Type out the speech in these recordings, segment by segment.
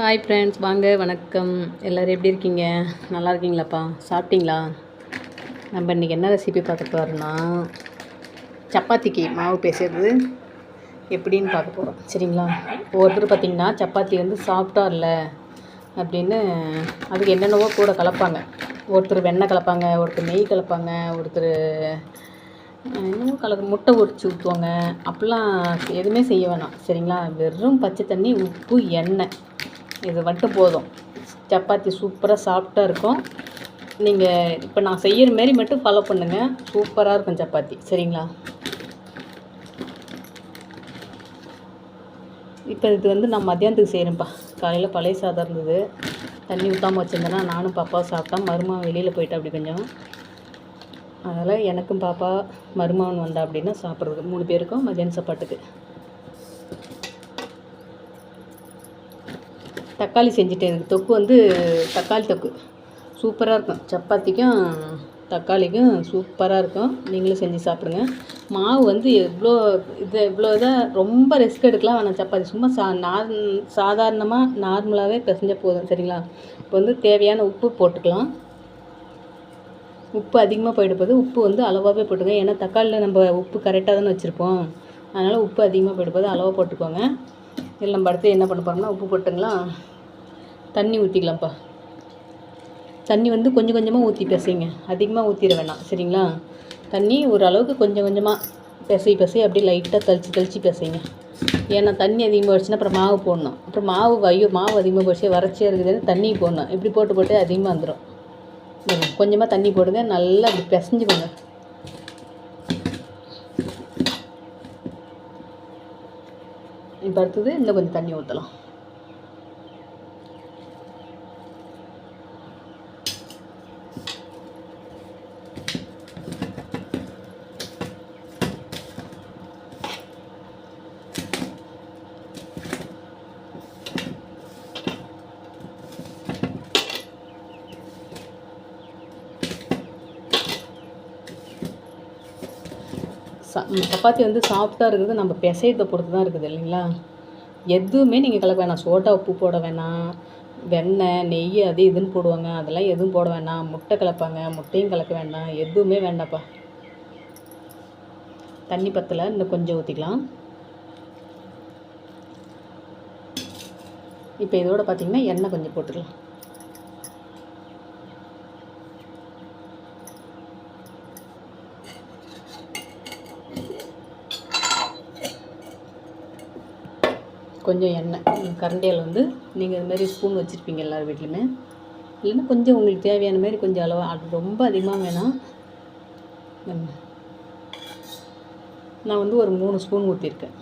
Hi friends வாங்க வணக்கம். எல்லோரும் எப்படி இருக்கீங்க? நல்லா இருக்கீங்களாப்பா? சாப்பிட்டீங்களா? நம்ம இன்றைக்கி என்ன ரெசிபி பார்க்க போகிறோம்னா சப்பாத்திக்கு மாவு பேசுறது எப்படின்னு பார்க்க போகிறோம் சரிங்களா? ஒருத்தர் பார்த்திங்கன்னா சப்பாத்தி வந்து சாஃப்டா இல்லை அப்படின்னு அதுக்கு என்னென்னவோ கூட கலப்பாங்க. ஒருத்தர் வெண்ணெய் கலப்பாங்க ஒருத்தர் நெய் கலப்பாங்க ஒருத்தர் என்னமோ கலக்கு முட்டை உரிச்சு ஊற்றுவாங்க அப்படிலாம் எதுவுமே செய்ய வேணாம். சரிங்களா? வெறும் பச்சை தண்ணி உப்பு எண்ணெய். இது மட்டும் போதும். சப்பாத்தி சூப்பராக சாஃப்டாக இருக்கும். நீங்கள் இப்போ நான் செய்கிற மாரி மட்டும் ஃபாலோ பண்ணுங்கள் சூப்பராக இருக்கும் சப்பாத்தி. சரிங்களா? இப்போ இது வந்து நான் மத்தியானத்துக்கு செய்கிறேன்ப்பா காலையில் பழைய சாதம் இருந்தது. தண்ணி ஊற்றாம வச்சுருந்தேன்னா நானும் பாப்பாவும் சாப்பிட்டா மருமகன் வெளியில் போயிட்டா அப்படி கொஞ்சம். அதனால் எனக்கும் பாப்பா மருமகன் வந்தா அப்படின்னா சாப்பிட்றதுக்கு மூணு பேருக்கும் மதியான சாப்பாட்டுக்கு. தக்காளி செஞ்சுட்டேன். எனக்கு தொக்கு வந்து தக்காளி தொக்கு. சூப்பராக இருக்கும். சப்பாத்திக்கும் தக்காளிக்கும் சூப்பராக இருக்கும். நீங்களும் செஞ்சு சாப்பிடுங்க. மாவு வந்து எவ்வளோ இது இவ்வளோ இதாக ரொம்ப ரிஸ்க் எடுக்கலாம். வேணாம் சப்பாத்தி சும்மா சா நார் சாதாரணமாக நார்மலாகவே பிசைஞ்சால் போதும். சரிங்களா? இப்போ வந்து தேவையான உப்பு போட்டுக்கலாம். உப்பு அதிகமாக போயிட போது உப்பு வந்து அளவாகவே போட்டுக்கோங்க. ஏன்னா தக்காளியில் நம்ம உப்பு கரெக்டாக தானே வச்சுருப்போம். அதனால் உப்பு அதிகமாக போயிட போது அளவாக போட்டுக்கோங்க. இல்லை நம்ம அடுத்து என்ன பண்ண போகிறோம்னா உப்பு போட்டுங்களா? தண்ணி ஊற்றிக்கலாம்ப்பா தண்ணி வந்து கொஞ்சம் கொஞ்சமாக ஊற்றி பிசைங்க. அதிகமாக ஊற்றிட வேணாம் சரிங்களா? தண்ணி ஓரளவுக்கு கொஞ்சம் கொஞ்சமாக பிசை பிசை அப்படியே லைட்டாக தளிச்சு தளிச்சு பிசைங்க. ஏன்னா தண்ணி அதிகமாக போயிடுச்சுன்னா அப்புறம் மாவு போடணும். அப்புறம் மாவு ஐயோ மாவு அதிகமாக போயிடுச்சு வறட்சியாக இருக்குதுன்னு தண்ணி போடணும். இப்படி போட்டு போட்டு அதிகமாக வந்துடும் கொஞ்சமாக தண்ணி போடுங்க நல்லா அப்படி பிசைஞ்சுக்கோங்க. இப்போ அடுத்தது இன்னும் கொஞ்சம் தண்ணி ஊற்றலாம் சப்பாத்தி வந்து சாஃப்டாக இருக்கிறது நம்ம பிசையத்தை பொறுத்து தான் இருக்குது இல்லைங்களா? எதுவுமே நீங்கள் கலக்க வேணாம். சோட்டா உப்பு போட வேணாம். வெண்ணெய் நெய் அது இதுன்னு போடுவாங்க. அதெல்லாம் எதுவும் போட வேணாம். முட்டை கலப்பாங்க. முட்டையும் கலக்க வேண்டாம் எதுவுமே வேண்டாம்ப்பா. தண்ணி பத்தலை இன்னும் கொஞ்சம் ஊற்றிக்கலாம் இப்போ இதோட பார்த்திங்கன்னா எண்ணெய் கொஞ்சம் போட்டுக்கலாம். கொஞ்சம் எண்ணெய் கரண்டியால் வந்து நீங்கள் இது மாதிரி ஸ்பூன் வச்சுருப்பீங்க எல்லார் வீட்லையுமே. இல்லைன்னா கொஞ்சம் உங்களுக்கு தேவையான மாதிரி கொஞ்சம் அளவாக அது ரொம்ப அதிகமாக வேணாம் நான் வந்து ஒரு மூணு ஸ்பூன் ஊற்றிருக்கேன்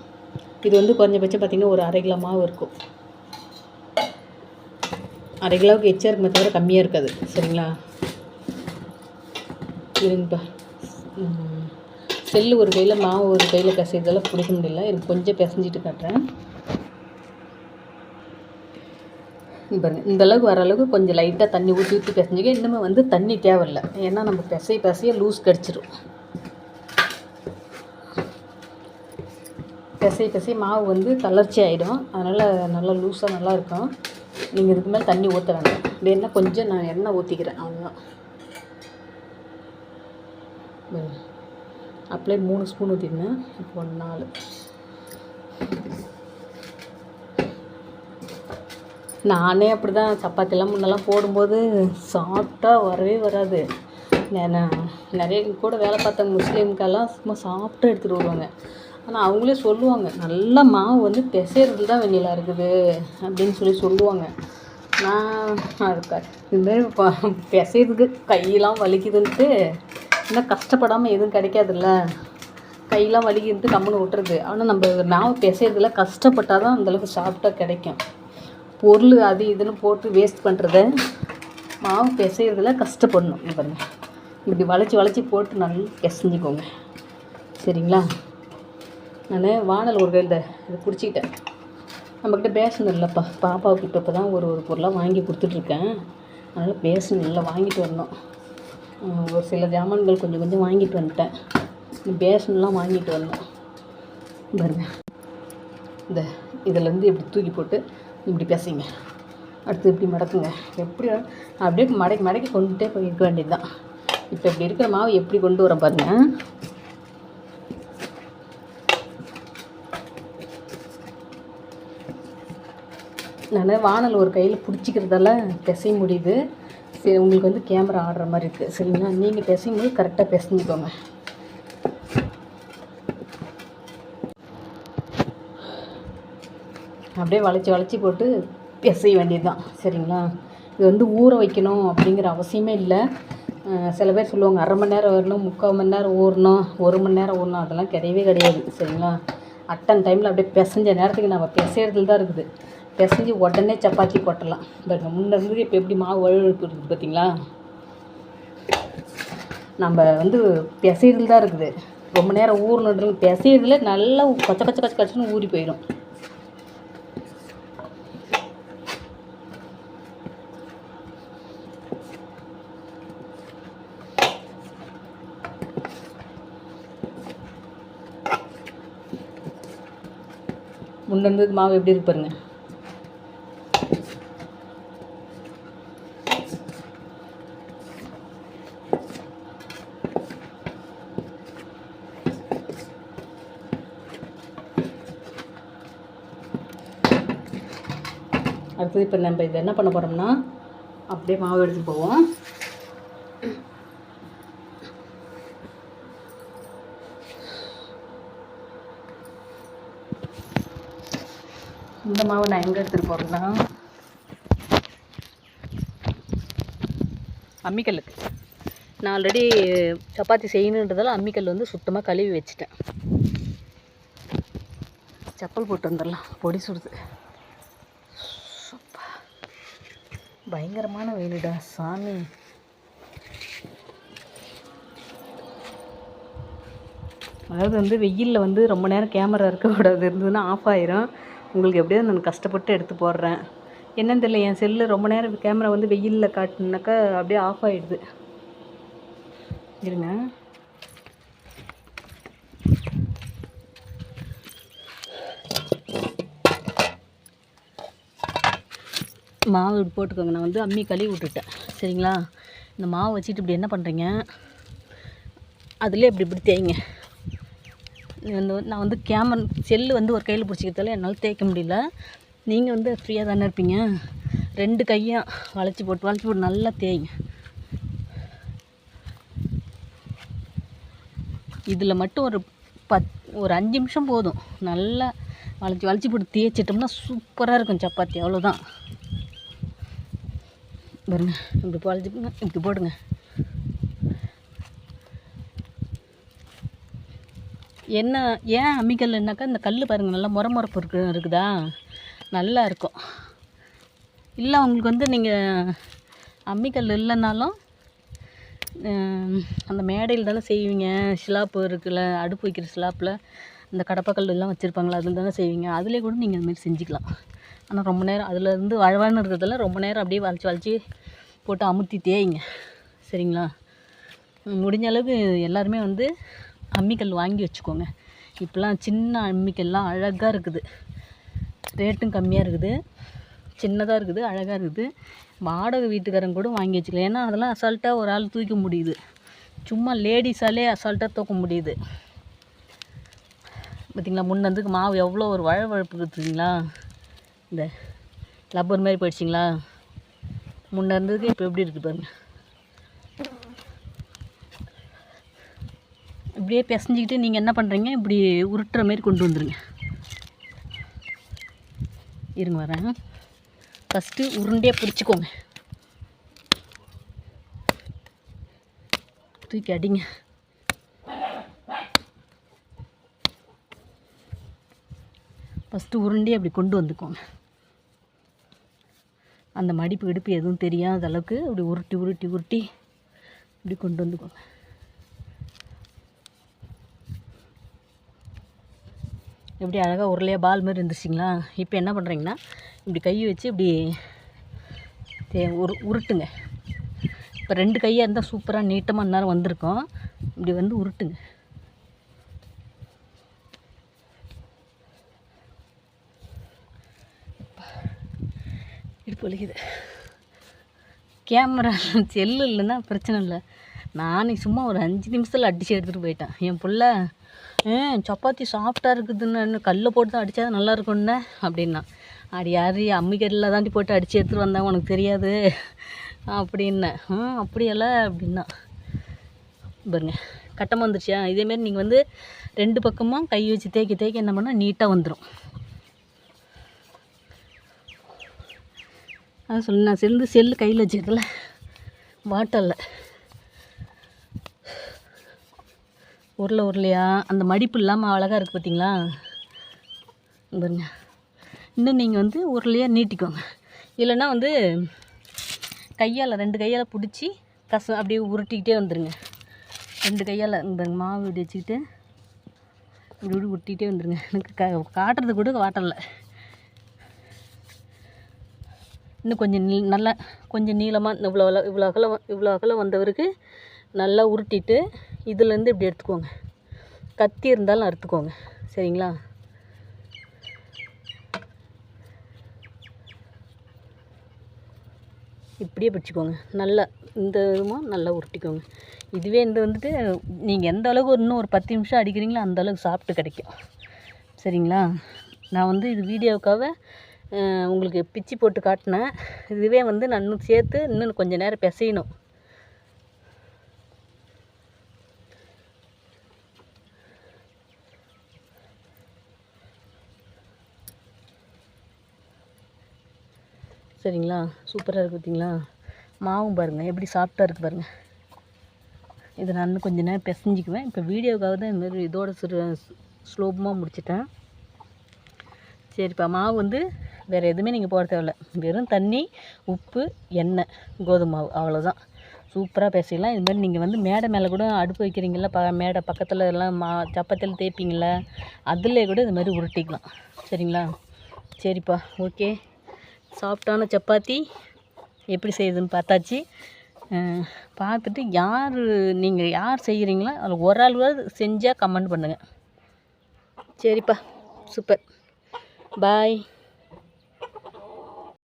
இது வந்து குறைஞ்சபட்சம் பார்த்திங்கன்னா ஒரு அரை கிலோ மாவு இருக்கும். அரை கிலோவுக்கு எச்சா இருக்குமே தவிர கம்மியாக இருக்காது சரிங்களா? இருங்கப்பா செல்லு ஒரு கையில் மாவு ஒரு கையில் பிசைறதெல்லாம் பிடிக்க முடியல. எனக்கு கொஞ்சம் பிசைஞ்சிட்டு காட்டுறேன். பாருங்கள் இந்த அளவுக்கு வர அளவுக்கு கொஞ்சம் லைட்டாக தண்ணி ஊற்றி ஊற்றி பிசைஞ்சிக்க இன்னுமே வந்து தண்ணி தேவையில்லை. ஏன்னா நம்ம பிசைய பிசைய லூஸ் கடிச்சிடும் பிசைய பிசைய மாவு வந்து தளர்ச்சி ஆகிடும் அதனால் நல்லா லூஸாக நல்லா இருக்கும். நீங்கள் இதுக்கு மேலே தண்ணி ஊற்ற வேண்டாம். வேணால் கொஞ்சம் நான் எண்ணெய் ஊற்றிக்கிறேன் அவ்வளோதான் அப்படியே மூணு ஸ்பூன் ஊற்றிருந்தேன் இப்போ ஒன்று நாலு. நானே அப்படி தான் சப்பாத்திலாம் முன்னெல்லாம் போடும்போது சாஃப்டாக வரவே வராது. நான் நிறைய கூட வேலை பார்த்த முஸ்லீம்க்கெல்லாம் சும்மா சாஃப்டாக எடுத்துகிட்டு வருவாங்க. ஆனால் அவங்களே சொல்லுவாங்க நல்லா மாவு வந்து பிசைறது தான் வெண்ணிலா இருக்குது அப்படின்னு சொல்லி சொல்லுவாங்க. நான் அதுக்கு இதுமாரி பிசைறதுக்கு கையெல்லாம் வலிக்குதுன்ட்டு இன்னும் கஷ்டப்படாமல் எதுவும் கிடைக்காதுல்ல. கையெல்லாம் வலிக்குதுன்ட்டு கம்முன்னு விட்டுறது. ஆனால் நம்ம மாவு பிசைறதுல கஷ்டப்பட்டால் தான் அந்தளவுக்கு சாஃப்டாக கிடைக்கும். பொருள் அது இதுன்னு போட்டு வேஸ்ட் பண்ணுறத மாவு பிசைகிறதுல கஷ்டப்படணும். பாருங்க. இப்படி வளைச்சி வளைச்சி போட்டு நல்லா பிசைஞ்சிக்கோங்க. சரிங்களா? நான் வானல் ஒரு கையில் இதை பிடிச்சிக்கிட்டேன். நம்மக்கிட்ட பேசணும் இல்லைப்பா. பாப்பாவுக்கு இப்போ இப்போ தான் ஒரு ஒரு பொருளாக வாங்கி கொடுத்துட்ருக்கேன். அதனால் பேசணும் இல்லை வாங்கிட்டு வரணும். ஒரு சில ஜாமான்கள் கொஞ்சம் கொஞ்சம் வாங்கிட்டு வந்துட்டேன். பேசன்லாம் வாங்கிட்டு வரணும். பாருங்க. இந்த இதில் இப்படி தூக்கி போட்டு இப்படி பேசுங்க அடுத்து இப்படி மடக்குங்க. எப்படி அப்படியே மடக்கி மடக்கி கொண்டுட்டே போய் இருக்க வேண்டியது தான் இப்போ இப்படி இருக்கிற மாவு எப்படி கொண்டு வர பாருங்கள் நான் வானல் ஒரு கையில் பிடிச்சிக்கிறதால பிசைய முடியுது. சரி உங்களுக்கு வந்து கேமரா ஆடுற மாதிரி இருக்குது சரிங்களா? நீங்கள் பேசும்போது கரெக்டாக பேசிக்கோங்க. அப்படியே வளைச்சி வளைச்சி போட்டு பிசைய வேண்டியது தான் சரிங்களா? இது வந்து ஊற வைக்கணும் அப்படிங்கிற அவசியமே இல்லை. சில பேர் சொல்லுவாங்க அரை மணி நேரம் வரணும் முக்கால் மணி நேரம் ஊறணும் ஒரு மணி நேரம் ஊறணும் அதெல்லாம் கிடையவே கிடையாது. சரிங்களா? அட்டன் டைமில் அப்படியே பிசைஞ்ச நேரத்துக்கு நம்ம பிசைறதுல தான் இருக்குது. பிசைஞ்சு உடனே சப்பாத்தி போட்டலாம் பாருங்க முன்ன இப்போ எப்படி மாவு வழுவழுப்பு இருக்குது பார்த்தீங்களா நம்ம வந்து பிசைறதுல தான் இருக்குது. ரொம்ப நேரம் ஊறணுன்றது பிசைறதுல நல்லா கொச்ச கொச்ச பச்சை கொச்சன்னு ஊறி போயிடும். முன்ன இருந்தது மாவு எப்படி இருக்கு பாருங்க. அடுத்தது இப்போ நம்ம இதை என்ன பண்ண போகிறோம்னா அப்படியே மாவு எடுத்து போவோம். இந்த மாவை நான் எங்கே எடுத்துகிட்டு போகிறேன்னா அம்மிக்கல்லுக்கு. நான் ஆல்ரெடி சப்பாத்தி செய்யணுன்றதால அம்மிக்கல் வந்து சுத்தமாக கழுவி வச்சுட்டேன். செப்பல் போட்டு வந்துடலாம். பொடி சுடுது. சுப்பா. பயங்கரமான வெயிலுடா சாமி. அதாவது வந்து வெயிலில் வந்து ரொம்ப நேரம் கேமரா இருக்கக்கூடாது இருந்ததுன்னா ஆஃப் ஆயிரும். உங்களுக்கு எப்படியாவது நான் கஷ்டப்பட்டு எடுத்து போடுறேன். என்னன்னு தெரியல என் செல்லு ரொம்ப நேரம் கேமரா வந்து வெயிலில் காட்டினாக்கா அப்படியே ஆஃப் ஆகிடுது இருங்க. மாவு இப்படி போட்டுக்கோங்க. நான் வந்து அம்மி கழுவி விட்டுட்டேன். சரிங்களா? இந்த மாவு வச்சுட்டு இப்படி என்ன பண்ணுறீங்க அதுலேயே இப்படி இப்படி தேய்ங்க. நான் வந்து கேமரா செல்லு வந்து ஒரு கையில் பிடிச்சிக்கிறதால என்னால் தேய்க்க முடியல. நீங்கள் வந்து ஃப்ரீயாக தானே இருப்பீங்க? ரெண்டு கையும் வளைச்சி போட்டு வளைச்சி போட்டு நல்லா தேய்ங்க இதில் மட்டும் ஒரு பத் ஒரு அஞ்சு நிமிஷம் போதும். நல்லா வளைச்சி வளைச்சி போட்டு தேய்ச்சிட்டோம்னா சூப்பராக இருக்கும் சப்பாத்தி. அவ்வளோதான் பாருங்க இப்படி வளைச்சிக்கோங்க இப்படி போடுங்க. என்ன ஏன் அம்மிக்கல்லுனாக்கா இந்த கல் பாருங்கள் நல்லா முற முறப்பு இருக்கு இருக்குதா? நல்லா இருக்கும். இல்லை உங்களுக்கு வந்து நீங்கள் அம்மிக்கல் இல்லைன்னாலும் அந்த மேடையில் தானே செய்வீங்க. ஸ்லாப்பு இருக்குல்ல அடுப்பு வைக்கிற ஸ்லாப்பில் இந்த கடப்பாக்கல் எல்லாம் வச்சுருப்பாங்களா அதில் தானே செய்வீங்க. அதிலே கூட நீங்கள் அதுமாரி செஞ்சுக்கலாம். ஆனால் ரொம்ப நேரம் அதில் இருந்து வழவான்னு இருக்கிறதெல்லாம் ரொம்ப நேரம் அப்படியே வளைச்சி வளைச்சி போட்டு அமுத்தி தேய்ங்க. சரிங்களா? முடிஞ்ச அளவுக்கு எல்லாருமே வந்து அம்மிக்கல் வாங்கி வச்சுக்கோங்க. இப்போலாம் சின்ன அம்மிக்கல்லாம் அழகாக இருக்குது. ரேட்டும் கம்மியாக இருக்குது. சின்னதாக இருக்குது அழகாக இருக்குது. வாடகை வீட்டுக்காரங்க கூட வாங்கி வச்சுக்கலாம் ஏன்னா அதெல்லாம் அசால்ட்டாக ஒரு ஆள் தூக்க முடியுது. சும்மா லேடிஸாலே அசால்ட்டாக தூக்க முடியுது. பார்த்தீங்களா முன்னந்துக்கு மாவு எவ்வளோ ஒரு வழவழப்பு இருக்குதுங்களா இந்த லப்பர் மாதிரி போயிடுச்சிங்களா? முன்ன இருந்ததுக்கு இப்போ எப்படி இருக்குது பாருங்க. இப்படியே பிசைஞ்சிக்கிட்டு நீங்கள் என்ன பண்ணுறீங்க இப்படி உருட்டுற மாதிரி கொண்டு வந்துடுங்க இருங்க வரேன். ஃபஸ்ட்டு உருண்டையாக பிடிச்சிக்கோங்க. தூக்கி அடிங்க. ஃபஸ்ட்டு உருண்டையை அப்படி கொண்டு வந்துக்கோங்க. அந்த மடிப்பு இடுப்பு எதுவும் தெரியாத அளவுக்கு அப்படி உருட்டி உருட்டி உருட்டி இப்படி கொண்டு வந்துக்கோங்க. எப்படி அழகாக உருளையாக பால் மாதிரி இருந்துச்சிங்களா? இப்போ என்ன பண்ணுறீங்கன்னா இப்படி கை வச்சு இப்படி தே உரு உருட்டுங்க. இப்போ ரெண்டு கையாக இருந்தால் சூப்பராக நீட்டமாக நேரம் வந்திருக்கும். இப்படி வந்து உருட்டுங்க. பொழிக்குது கேமரா செல்லு இல்லைன்னா பிரச்சனை இல்லை. நானே சும்மா ஒரு அஞ்சு நிமிஷத்தில் அடித்து எடுத்துகிட்டு போயிட்டேன். என் பிள்ளை சப்பாத்தி சாஃப்டாக இருக்குதுன்னு இன்னும் கல்லில் போட்டு தான் அடித்தா நல்லா இருக்கும்னே அப்படின்னா. அடி யார் அம்மிக்கல்லில் தாண்டி போட்டு அடித்து எடுத்துகிட்டு வந்தாங்க உனக்கு தெரியாது. அப்படின்னேன் ம் அப்படியெல்லாம் அப்படின்னா. பாருங்க கட்டமாக வந்துருச்சியா இதேமாரி நீங்கள் வந்து ரெண்டு பக்கமும் கை வச்சு தேய்க்க தேய்க்க என்ன பண்ணால் நீட்டாக வந்துடும் அதான் சொல்லு நான் செல்லு செல்லு கையில் வச்சுருக்கல வாட்டல்ல உருளை உருளையா அந்த மடிப்பு இல்லாமல் அழகாக இருக்குது பார்த்தீங்களா பாருங்க. இன்னும் நீங்கள் வந்து உருளையாக நீட்டிக்கோங்க. இல்லைன்னா வந்து கையால் ரெண்டு கையால் பிடிச்சி கச அப்படியே உருட்டிக்கிட்டே வந்துடுங்க ரெண்டு கையால் இந்த மாவு இப்படி வச்சுக்கிட்டு இப்படி இப்படி உருட்டிகிட்டே வந்துடுங்க எனக்கு க காட்டுறது கூட வாட்டல இன்னும் கொஞ்சம் நீ நல்லா கொஞ்சம் நீளமாக இவ்வளோ அகல- இவ்வளோ அகலம் இவ்வளோ அகலம் வந்தவருக்கு நல்லா உருட்டிட்டு இதுலேருந்து இப்படி எடுத்துக்கோங்க. கத்தி இருந்தாலும் அறுத்துக்கோங்க. சரிங்களா? இப்படியே பிடிச்சிக்கோங்க. நல்லா இந்த இதுவும் நல்லா உருட்டிக்கோங்க. இதுவே இந்த வந்துட்டு நீங்கள் எந்த அளவுக்கு ஒரு இன்னும் ஒரு பத்து நிமிஷம் அடிக்கிறீங்களோ அந்த அளவுக்கு சாப்பிட்டு கிடைக்கும். சரிங்களா? நான் வந்து இது வீடியோவுக்காக உங்களுக்கு பிச்சு போட்டு காட்டினேன். இதுவே வந்து நான் இன்னும் சேர்த்து இன்னும் கொஞ்சம் நேரம் பிசையணும். சரிங்களா? சூப்பராக இருக்குது பார்த்தீங்களா மாவும் பாருங்கள் எப்படி சாஃப்டாக இருக்குது பாருங்கள் இதை நான் இன்னும் கொஞ்சம் நேரம் பிசைஞ்சிக்குவேன். இப்போ வீடியோக்காக தான் இதுமாரி இதோட சிறு ஸ்லோபமாக முடிச்சிட்டேன். சரிப்பா மாவு வந்து வேறு எதுவுமே நீங்கள் போட தேவையில்ல. வெறும் தண்ணி உப்பு எண்ணெய் கோதுமை மாவு அவ்வளோதான் சூப்பராக பேசிடலாம். இதுமாதிரி நீங்கள் வந்து மேடை மேலே கூட அடுப்பு வைக்கிறீங்கள ப மேடை பக்கத்தில் எல்லாம் மா சப்பத்தில் தேய்ப்பீங்கள அதுலேயே கூட இது மாதிரி உருட்டிக்கலாம். சரிங்களா? சரிப்பா ஓகே சாஃப்டான சப்பாத்தி எப்படி செய்யுதுன்னு பார்த்தாச்சு. பார்த்துட்டு யார் நீங்கள் யார் செய்கிறீங்களோ அதில் ஒரு ஆள் செஞ்சால் கமெண்ட் பண்ணுங்கள் சரிப்பா சூப்பர் பாய்